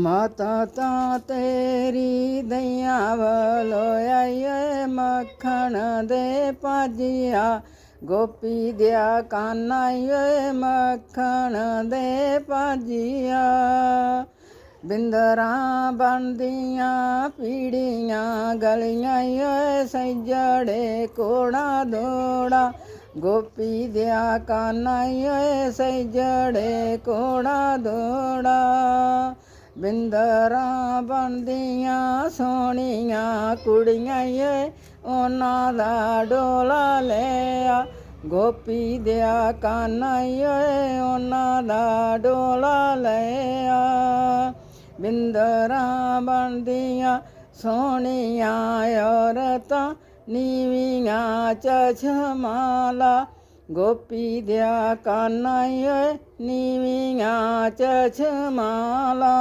ਮਾਤਾ ਤਾਂ ਤੇਰੀ ਦਇਆ ਵਲੋ ਮੱਖਣ ਦੇ ਭਾਜੀਆ। ਗੋਪੀ ਦਿਆ ਕਾਨਾਈਏ ਮੱਖਣ ਦੇ ਭਾਜੀਆ। ਬਿੰਦਰਾਂ ਬੰਦੀਆਂ ਪੀੜੀਆਂ, ਗਲੀਆਂ ਏ ਸਜੜੇ ਕੋੜਾ ਦੋੜਾ। ਗੋਪੀ ਦਿਆ ਕਾਨਾਈਏ ਸਜੜੇ ਕੋੜਾ ਦੋੜਾ। ਬਿੰਦਰਾਂ ਬਣਦੀਆਂ ਸੋਹਣੀਆਂ ਕੁੜੀਆਂ ਏ, ਉਹਨਾਂ ਦਾ ਡੋਲਾ ਲਿਆ। ਗੋਪੀ ਦਿਆ ਕਾਨਾਈਏ ਉਹਨਾਂ ਦਾ ਡੋਲਾ ਲਿਆ। ਬਿੰਦਰਾਂ ਬਣਦੀਆਂ ਸੋਹਣੀਆਂ ਔਰਤਾਂ, ਨੀਵੀਆਂ ਚਛਮਾਲਾ ਗੋਪੀ ਦਿਆ ਕਾਨਾਈਏ ਨੀਵੀਆਂ ਚਛਮਾਲਾ